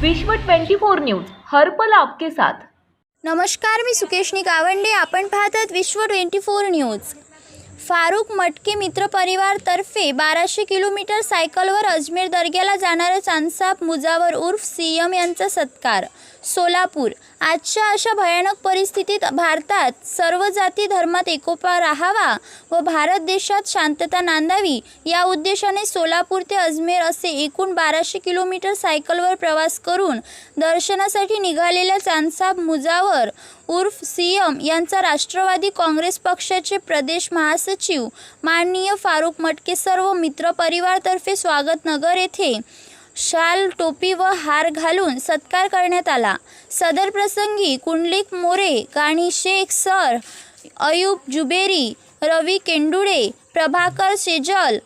विश्व 24 न्यूज हरपल आपके साथ. नमस्कार मी सुकेशनी गावंडे आपण पाहतात विश्व ट्वेंटी फोर न्यूज. फारूक मटके मित्र परिवारतर्फे बाराशे किलोमीटर सायकलवर अजमेर दर्ग्याला जाणाऱ्या चांदसाप मुजावर उर्फ सी एम यांचा सत्कार. सोलापूर. आजच्या अशा भयानक परिस्थितीत भारतात सर्व जाती धर्मात एकोपा राहावा व भारत देशात शांतता नांदावी या उद्देशाने सोलापूर ते अजमेर असे एकूण बाराशे किलोमीटर सायकलवर प्रवास करून दर्शनासाठी निघालेल्या चांदसाब मुजावर उर्फ सीएम यांचा राष्ट्रवादी काँग्रेस पक्षाचे प्रदेश महासचिव माननीय फारुख मटके सर्व मित्र परिवारतर्फे येथे शाल टोपी व हार घालून सत्कार करण्यात आला. सदर प्रसंगी कुंडलिक मोरे गाणी शेख सर अयूब जुबेरी रवी केंडुळे प्रभाकर शेजल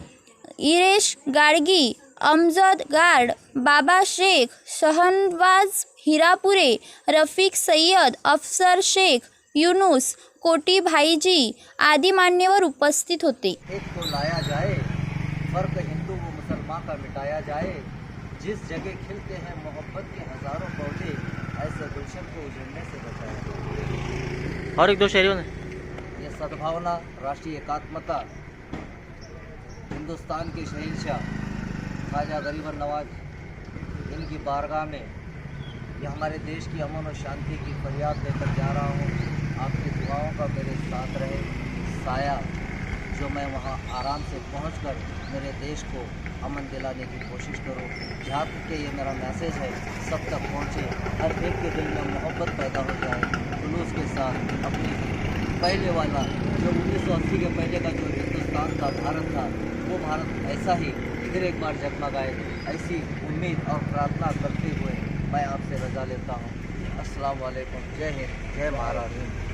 इरेश गाडगी अमजद गार्ड बाबा शेख शहनवाज हिरापुरे रफिक सय्यद अफसर शेख युनुस कोटी भाईजी आदी मान्यवर उपस्थित होते. एक को लाया जाए फर्क हिंदू व मुसलमान का मिटाया जाए जिस जगह खिलते हैं मोहब्बत के हज़ारों पौधे ऐसे गुलशन को उजड़ने से बचाए। और एक दो शायरियों ने। ये सद्भावना राष्ट्रीय एकात्मता हिंदुस्तान के शहनशाह ख्वाजा गरीबन नवाज़ इनकी बारगाह में ये हमारे देश की अमन और शांति की फरियाद लेकर जा रहा हूँ। आपकी दुआओं का मेरे साथ रहे। साया। जो मैं वहाँ आराम से पहुँचकर मेरे देश को अमन दिलाने की कोशिश करूँ, जहाँ तक के ये मेरा मैसेज है, सब तक पहुँचे, हर एक के दिल में मोहब्बत पैदा हो जाए, जुलूस के साथ अपनी पहले वाला, जो 1980 के पहले का जो हिंदुस्तान था भारत था, वो भारत ऐसा ही फिर एक बार जगमगाए, ऐसी उम्मीद और प्रार्थना करते हुए मैं आपसे रजा लेता हूँ। अस्सलाम वालेकुम जय हिंद। जय महाराष्ट्र।